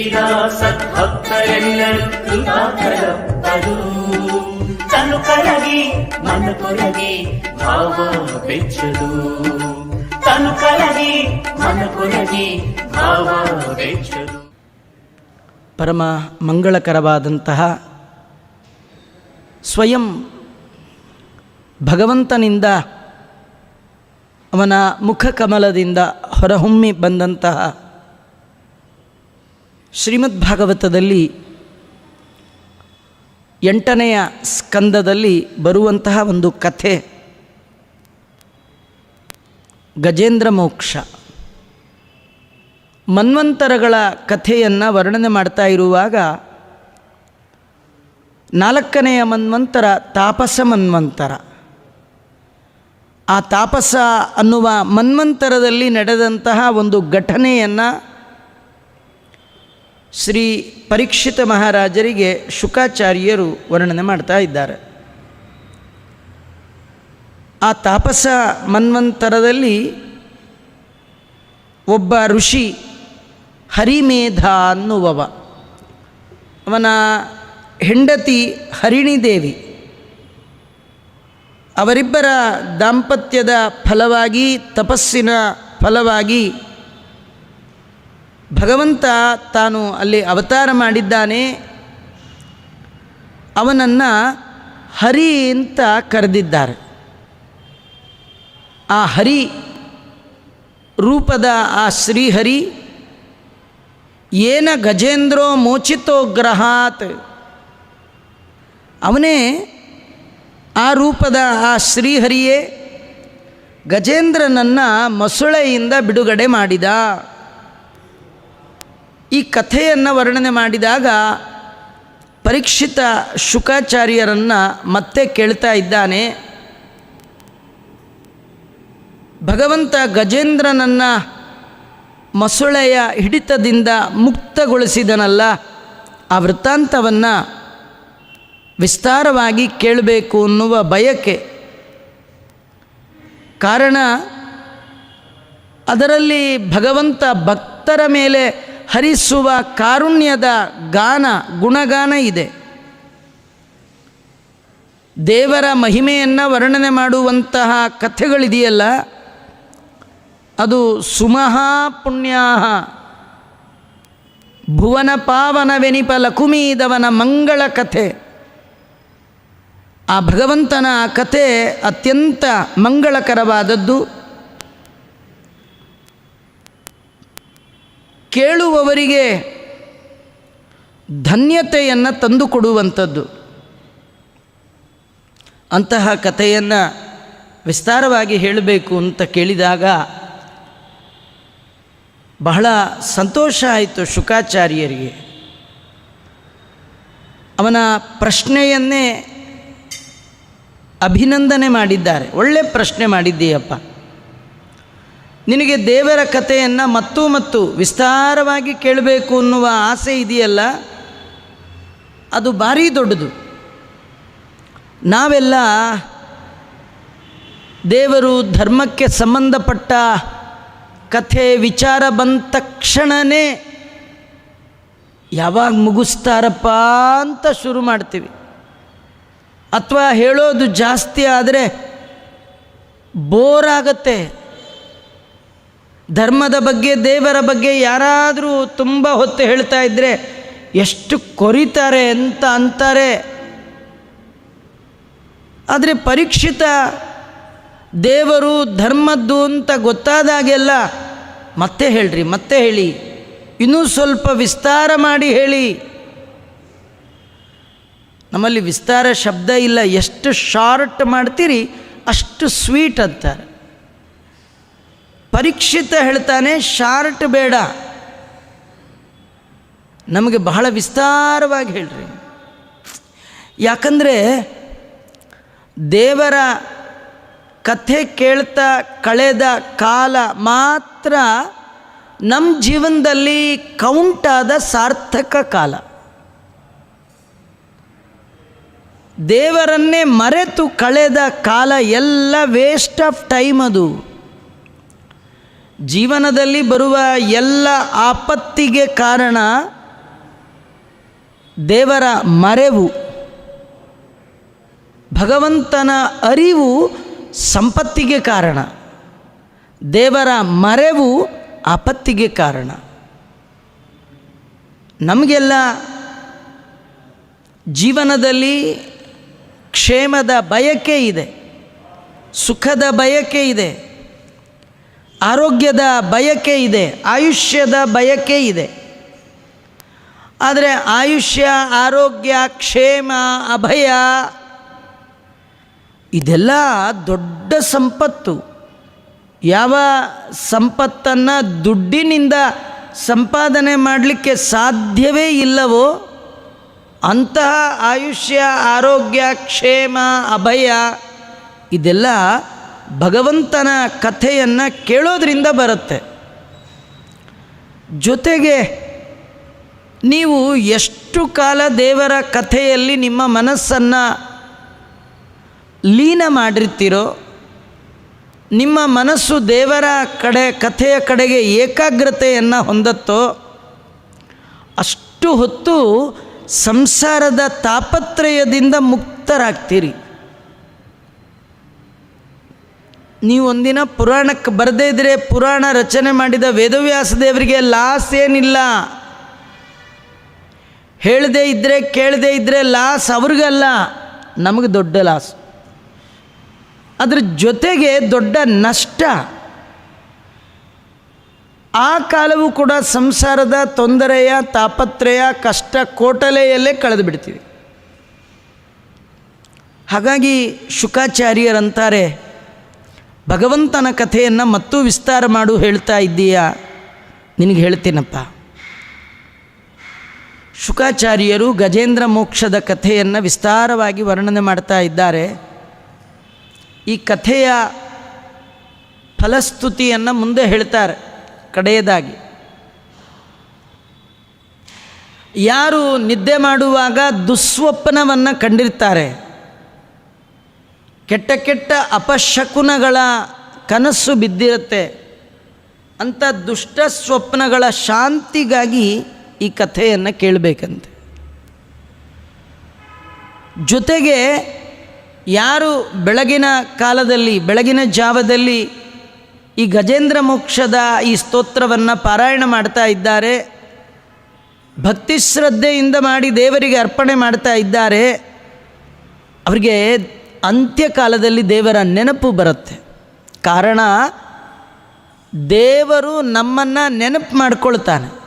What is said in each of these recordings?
ಬೇಡಿದ ಸದ್ಭಕ್ತರೆಲ್ಲರೂ ಕೃಪಾಕರಪ್ಪರು. ತನು ಕರಗಿ, ಮನ ಕೊರಗಿ, ಭಾವ ಬೆಚ್ಚದು. ತನು ಕರಗಿ, ಮನ ಕೊರಗಿ, ಭಾವ ಬೆಚ್ಚದು. ಪರಮ ಮಂಗಳಕರವಾದಂತಹ ಸ್ವಯಂ ಭಗವಂತನಿಂದ ಅವನ ಮುಖಕಮಲದಿಂದ ಹೊರಹೊಮ್ಮಿ ಬಂದಂತಹ ಶ್ರೀಮದ್ ಭಾಗವತದಲ್ಲಿ ಎಂಟನೆಯ ಸ್ಕಂದದಲ್ಲಿ ಬರುವಂತಹ ಒಂದು ಕಥೆ. ಗಜೇಂದ್ರ ಮೋಕ್ಷ. ಮನ್ವಂತರಗಳ ಕಥೆಯನ್ನು ವರ್ಣನೆ ಮಾಡ್ತಾ ಇರುವಾಗ ನಾಲ್ಕನೆಯ ಮನ್ವಂತರ ತಾಪಸ ಮನ್ವಂತರ. ಆ ತಾಪಸ ಅನ್ನುವ ಮನ್ವಂತರದಲ್ಲಿ ನಡೆದಂತಹ ಒಂದು ಘಟನೆಯನ್ನು ಶ್ರೀ ಪರೀಕ್ಷಿತ ಮಹಾರಾಜರಿಗೆ ಶುಕಾಚಾರ್ಯರು ವರ್ಣನೆ ಮಾಡ್ತಾ ಇದ್ದಾರೆ. ಆ ತಾಪಸ ಮನ್ವಂತರದಲ್ಲಿ ಒಬ್ಬ ಋಷಿ ಹರಿಮೇಧ ಅನ್ನುವವ. ಅವನ ಹೆಂಡತಿ ಹರಿಣಿದೇವಿ. ಅವರಿಬ್ಬರ ದಾಂಪತ್ಯದ ಫಲವಾಗಿ, ತಪಸ್ಸಿನ ಫಲವಾಗಿ ಭಗವಂತ ತಾನು ಅಲ್ಲಿ ಅವತಾರ ಮಾಡಿದ್ದಾನೆ. ಅವನನ್ನು ಹರಿ ಅಂತ ಕರೆದಿದ್ದಾರೆ. ಆ ಹರಿ ರೂಪದ ಆ ಶ್ರೀಹರಿ, ಏನ ಗಜೇಂದ್ರೋ ಮೋಚಿತೋ ಗ್ರಹಾತ್, ಅವನೇ ಆ ರೂಪದ ಆ ಶ್ರೀಹರಿಯೇ, ಗಜೇಂದ್ರನನ್ನು ಮೊಸಳೆಯಿಂದ ಬಿಡುಗಡೆ ಮಾಡಿದ. ಈ ಕಥೆಯನ್ನು ವರ್ಣನೆ ಮಾಡಿದಾಗ ಪರೀಕ್ಷಿತ ಶುಕಾಚಾರ್ಯರನ್ನು ಮತ್ತೆ ಕೇಳ್ತಾ ಇದ್ದಾನೆ. ಭಗವಂತ ಗಜೇಂದ್ರನನ್ನು ಮಸುಳೆಯ ಹಿಡಿತದಿಂದ ಮುಕ್ತಗೊಳಿಸಿದನಲ್ಲ, ಆ ವೃತ್ತಾಂತವನ್ನು ವಿಸ್ತಾರವಾಗಿ ಕೇಳಬೇಕು ಅನ್ನುವ ಬಯಕೆ. ಕಾರಣ ಅದರಲ್ಲಿ ಭಗವಂತ ಭಕ್ತರ ಮೇಲೆ ಹರಿಸುವ ಕಾರುಣ್ಯದ ಗಾನ, ಗುಣಗಾನ ಇದೆ. ದೇವರ ಮಹಿಮೆಯನ್ನು ವರ್ಣನೆ ಮಾಡುವಂತಹ ಕಥೆಗಳಿದೆಯಲ್ಲ? ಅದು ಸುಮಹಾ ಪುಣ್ಯಾಹ. ಭುವನ ಪಾವನವೆನಿಪ ಲಕುಮೀದವನ ಮಂಗಳ ಕಥೆ. ಆ ಭಗವಂತನ ಕಥೆ ಅತ್ಯಂತ ಮಂಗಳಕರವಾದದ್ದು. ಕೇಳುವವರಿಗೆ ಧನ್ಯತೆಯನ್ನು ತಂದುಕೊಡುವಂಥದ್ದು. ಅಂತಹ ಕಥೆಯನ್ನು ವಿಸ್ತಾರವಾಗಿ ಹೇಳಬೇಕು ಅಂತ ಕೇಳಿದಾಗ ಬಹಳ ಸಂತೋಷ ಆಯಿತು ಶುಕಾಚಾರ್ಯರಿಗೆ. ಅವನ ಪ್ರಶ್ನೆಯನ್ನೇ ಅಭಿನಂದನೆ ಮಾಡಿದ್ದಾರೆ. ಒಳ್ಳೆ ಪ್ರಶ್ನೆ ಮಾಡಿದ್ದೀಯಪ್ಪ. ನಿನಗೆ ದೇವರ ಕಥೆಯನ್ನು ಮತ್ತು ಮತ್ತು ವಿಸ್ತಾರವಾಗಿ ಕೇಳಬೇಕು ಅನ್ನುವ ಆಸೆ ಇದೆಯಲ್ಲ? ಅದು ಭಾರೀ ದೊಡ್ಡದು. ನಾವೆಲ್ಲ ದೇವರು ಧರ್ಮಕ್ಕೆ ಸಂಬಂಧಪಟ್ಟ ಕಥೆ, ವಿಚಾರ ಬಂದ ತಕ್ಷಣವೇ ಯಾವಾಗ ಮುಗಿಸ್ತಾರಪ್ಪ ಅಂತ ಶುರು ಮಾಡ್ತೀವಿ. ಅಥವಾ ಹೇಳೋದು ಜಾಸ್ತಿ ಆದರೆ ಬೋರ್ ಆಗತ್ತೆ. ಧರ್ಮದ ಬಗ್ಗೆ, ದೇವರ ಬಗ್ಗೆ ಯಾರಾದರೂ ತುಂಬ ಹೊತ್ತು ಹೇಳ್ತಾ ಇದ್ದರೆ ಎಷ್ಟು ಕೊರಿತಾರೆ ಅಂತ ಅಂತಾರೆ. ಆದರೆ ಪರೀಕ್ಷಿತ ದೇವರು ಧರ್ಮದ್ದು ಅಂತ ಗೊತ್ತಾದಾಗೆಲ್ಲ ಮತ್ತೆ ಹೇಳ್ರಿ, ಮತ್ತೆ ಹೇಳಿ. ಇನ್ನೂ ಸ್ವಲ್ಪ ವಿಸ್ತಾರ ಮಾಡಿ ಹೇಳಿ. ನಮ್ಮಲ್ಲಿ ವಿಸ್ತಾರ ಶಬ್ದ ಇಲ್ಲ, ಎಷ್ಟು ಶಾರ್ಟ್ ಮಾಡ್ತೀರಿ ಅಷ್ಟು ಸ್ವೀಟ್ ಅಂತಾರೆ. ಪರೀಕ್ಷಿತ ಹೇಳ್ತಾನೆ, ಶಾರ್ಟ್ ಬೇಡ. ನಮಗೆ ಬಹಳ ವಿಸ್ತಾರವಾಗಿ ಹೇಳ್ರಿ. ಯಾಕಂದರೆ ದೇವರ ಕಥೆ ಕೇಳ್ತಾ ಕಳೆದ ಕಾಲ ಮಾತ್ರ ನಮ್ಮ ಜೀವನದಲ್ಲಿ ಕೌಂಟಾದ ಸಾರ್ಥಕ ಕಾಲ. ದೇವರನ್ನೇ ಮರೆತು ಕಳೆದ ಕಾಲ ಎಲ್ಲ ವೇಸ್ಟ್ ಆಫ್ ಟೈಮ್ ಅದು. ಜೀವನದಲ್ಲಿ ಬರುವ ಎಲ್ಲ ಆಪತ್ತಿಗೆ ಕಾರಣ ದೇವರ ಮರೆವು. ಭಗವಂತನ ಅರಿವು ಸಂಪತ್ತಿಗೆ ಕಾರಣ. ದೇವರ ಮರೆವು ಆಪತ್ತಿಗೆ ಕಾರಣ. ನಮಗೆಲ್ಲ ಜೀವನದಲ್ಲಿ ಕ್ಷೇಮದ ಬಯಕೆ ಇದೆ, ಸುಖದ ಬಯಕೆ ಇದೆ. ಆರೋಗ್ಯದ ಬಯಕೆ ಇದೆ, ಆಯುಷ್ಯದ ಬಯಕೆ ಇದೆ. ಆದರೆ ಆಯುಷ್ಯ, ಆರೋಗ್ಯ, ಕ್ಷೇಮ, ಅಭಯ, ಇದೆಲ್ಲ ದೊಡ್ಡ ಸಂಪತ್ತು. ಯಾವ ಸಂಪತ್ತನ್ನು ದುಡ್ಡಿನಿಂದ ಸಂಪಾದನೆ ಮಾಡಲಿಕ್ಕೆ ಸಾಧ್ಯವೇ ಇಲ್ಲವೋ, ಅಂತಹ ಆಯುಷ್ಯ, ಆರೋಗ್ಯ, ಕ್ಷೇಮ, ಅಭಯ, ಇದೆಲ್ಲ ಭಗವಂತನ ಕಥೆಯನ್ನು ಕೇಳೋದ್ರಿಂದ ಬರುತ್ತೆ. ಜೊತೆಗೆ ನೀವು ಎಷ್ಟು ಕಾಲ ದೇವರ ಕಥೆಯಲ್ಲಿ ನಿಮ್ಮ ಮನಸ್ಸನ್ನು ಲೀನ ಮಾಡಿರ್ತೀರೋ, ನಿಮ್ಮ ಮನಸ್ಸು ದೇವರ ಕಡೆ, ಕಥೆಯ ಕಡೆಗೆ ಏಕಾಗ್ರತೆಯನ್ನು ಹೊಂದತ್ತೋ, ಅಷ್ಟು ಹೊತ್ತು ಸಂಸಾರದ ತಾಪತ್ರಯದಿಂದ ಮುಕ್ತರಾಗ್ತೀರಿ. ನೀವು ಒಂದಿನ ಪುರಾಣಕ್ಕೆ ಬರದೇ ಇದ್ದರೆ ಪುರಾಣ ರಚನೆ ಮಾಡಿದ ವೇದವ್ಯಾಸ ದೇವರಿಗೆ ಲಾಸ್ ಏನಿಲ್ಲ. ಹೇಳದೇ ಇದ್ದರೆ ಕೇಳದೇ ಇದ್ದರೆ ಲಾಸ್ ಅವ್ರಿಗಲ್ಲ. ನಮಗೆ ದೊಡ್ಡ ಲಾಸ್. ಅದ್ರ ಜೊತೆಗೆ ದೊಡ್ಡ ನಷ್ಟ. ಆ ಕಾಲವೂ ಕೂಡ ಸಂಸಾರದ ತೊಂದರೆಯ, ತಾಪತ್ರಯ, ಕಷ್ಟ ಕೋಟಲೆಯಲ್ಲೇ ಕಳೆದು ಬಿಡ್ತೀವಿ. ಹಾಗಾಗಿ ಶುಕಾಚಾರ್ಯರಂತಾರೆ ಭಗವಂತನ ಕಥೆಯನ್ನು ಮತ್ತೂ ವಿಸ್ತಾರ ಮಾಡು ಹೇಳ್ತಾ ಇದ್ದೀಯಾ? ನಿನಗೆ ಹೇಳ್ತೀನಪ್ಪ. ಶುಕಾಚಾರ್ಯರು ಗಜೇಂದ್ರ ಮೋಕ್ಷದ ಕಥೆಯನ್ನು ವಿಸ್ತಾರವಾಗಿ ವರ್ಣನೆ ಮಾಡ್ತಾ ಇದ್ದಾರೆ. ಈ ಕಥೆಯ ಫಲಸ್ತುತಿಯನ್ನು ಮುಂದೆ ಹೇಳ್ತಾರೆ ಕಡೆಯದಾಗಿ. ಯಾರು ನಿದ್ದೆ ಮಾಡುವಾಗ ದುಸ್ವಪ್ನವನ್ನು ಕಂಡಿರ್ತಾರೆ. ಕೆಟ್ಟ ಕೆಟ್ಟ ಅಪಶಕುನಗಳ ಕನಸು ಬಿದ್ದಿರುತ್ತೆ. ಅಂಥ ದುಷ್ಟ ಸ್ವಪ್ನಗಳ ಶಾಂತಿಗಾಗಿ ಈ ಕಥೆಯನ್ನು ಕೇಳಬೇಕಂತೆ. ಜೊತೆಗೆ ಯಾರು ಬೆಳಗಿನ ಕಾಲದಲ್ಲಿ, ಬೆಳಗಿನ ಜಾವದಲ್ಲಿ ಈ ಗಜೇಂದ್ರ ಮೋಕ್ಷದ ಈ ಸ್ತೋತ್ರವನ್ನು ಪಾರಾಯಣ ಮಾಡ್ತಾ ಇದ್ದಾರೆ, ಭಕ್ತಿ ಶ್ರದ್ಧೆಯಿಂದ ಮಾಡಿ ದೇವರಿಗೆ ಅರ್ಪಣೆ ಮಾಡ್ತಾ ಇದ್ದಾರೆ, ಅವರಿಗೆ ಅಂತ್ಯಕಾಲದಲ್ಲಿ ದೇವರ ನೆನಪು ಬರುತ್ತೆ. ಕಾರಣ, ದೇವರು ನಮ್ಮನ್ನು ನೆನಪು ಮಾಡ್ಕೊಳ್ತಾನೆ.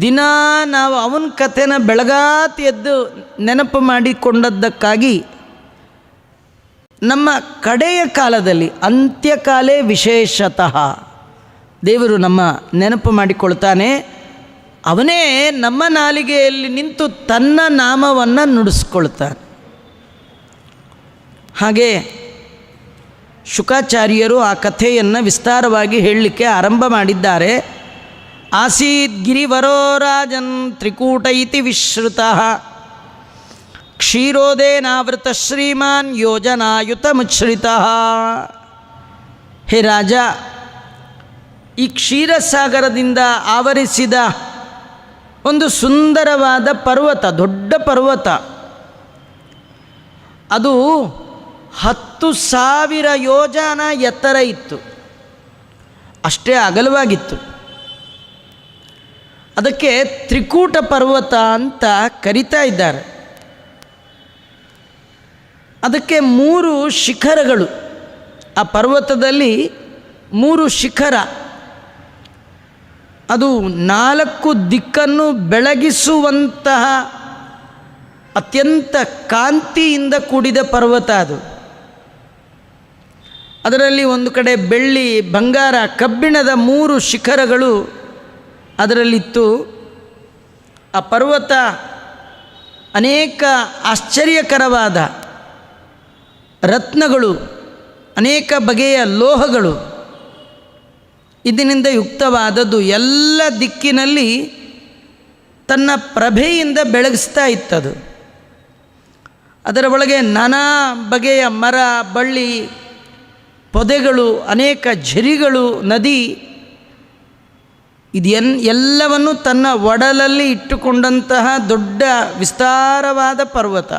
ದಿನ ನಾವು ಅವನ ಕಥೆನ ಬೆಳಗಾತಿ ಎದ್ದು ನೆನಪು ಮಾಡಿಕೊಂಡದ್ದಕ್ಕಾಗಿ ನಮ್ಮ ಕಡೆಯ ಕಾಲದಲ್ಲಿ ಅಂತ್ಯಕಾಲೇ ವಿಶೇಷತಃ ದೇವರು ನಮ್ಮ ನೆನಪು ಮಾಡಿಕೊಳ್ತಾನೆ. ಅವನೇ ನಮ್ಮ ನಾಲಿಗೆಯಲ್ಲಿ ನಿಂತು ತನ್ನ ನಾಮವನ್ನು ನುಡಿಸ್ಕೊಳ್ತಾನೆ. ಹಾಗೆ ಶುಕಾಚಾರ್ಯರು ಆ ಕಥೆಯನ್ನು ವಿಸ್ತಾರವಾಗಿ ಹೇಳಲಿಕ್ಕೆ ಆರಂಭ ಮಾಡಿದ್ದಾರೆ. ಆಸೀತ್ ಗಿರಿವರೋ ರಾಜನ್ ತ್ರಿಕೂಟ ಇತಿ ವಿಶ್ರುತ. ಕ್ಷೀರೋದೇನಾವೃತ ಶ್ರೀಮಾನ್ ಯೋಜನಾಯುತ ಮುಚ್ಛ್ರಿತ. ಹೇ ರಾಜ, ಈ ಕ್ಷೀರಸಾಗರದಿಂದ ಆವರಿಸಿದ ಒಂದು ಸುಂದರವಾದ ಪರ್ವತ, ದೊಡ್ಡ ಪರ್ವತ. ಅದು ಹತ್ತು ಸಾವಿರ ಯೋಜನ ಎತ್ತರ ಇತ್ತು. ಅಷ್ಟೇ ಅಗಲವಾಗಿತ್ತು. ಅದಕ್ಕೆ ತ್ರಿಕೂಟ ಪರ್ವತ ಅಂತ ಕರಿತಾ ಇದ್ದಾರೆ. ಅದಕ್ಕೆ ಮೂರು ಶಿಖರಗಳು. ಆ ಪರ್ವತದಲ್ಲಿ ಮೂರು ಶಿಖರ. ಅದು ನಾಲ್ಕು ದಿಕ್ಕನ್ನು ಬೆಳಗಿಸುವಂತಹ ಅತ್ಯಂತ ಕಾಂತಿಯಿಂದ ಕೂಡಿದ ಪರ್ವತ ಅದು. ಅದರಲ್ಲಿ ಒಂದು ಕಡೆ ಬೆಳ್ಳಿ, ಬಂಗಾರ, ಕಬ್ಬಿಣದ ಮೂರು ಶಿಖರಗಳು ಅದರಲ್ಲಿತ್ತು. ಆ ಪರ್ವತ ಅನೇಕ ಆಶ್ಚರ್ಯಕರವಾದ ರತ್ನಗಳು, ಅನೇಕ ಬಗೆಯ ಲೋಹಗಳು ಇದರಿಂದ ಯುಕ್ತವಾದದ್ದು ಎಲ್ಲ ದಿಕ್ಕಿನಲ್ಲಿ ತನ್ನ ಪ್ರಭೆಯಿಂದ ಬೆಳಗಿಸ್ತಾ ಇತ್ತದು. ಅದರ ಒಳಗೆ ನಾನಾ ಬಗೆಯ ಮರ, ಬಳ್ಳಿ ಪೊದೆಗಳು ಅನೇಕ ಝರಿಗಳು ನದಿ ಇದು ಎನ್ ಎಲ್ಲವನ್ನು ತನ್ನ ಒಡಲಲ್ಲಿ ಇಟ್ಟುಕೊಂಡಂತಹ ದೊಡ್ಡ ವಿಸ್ತಾರವಾದ ಪರ್ವತ.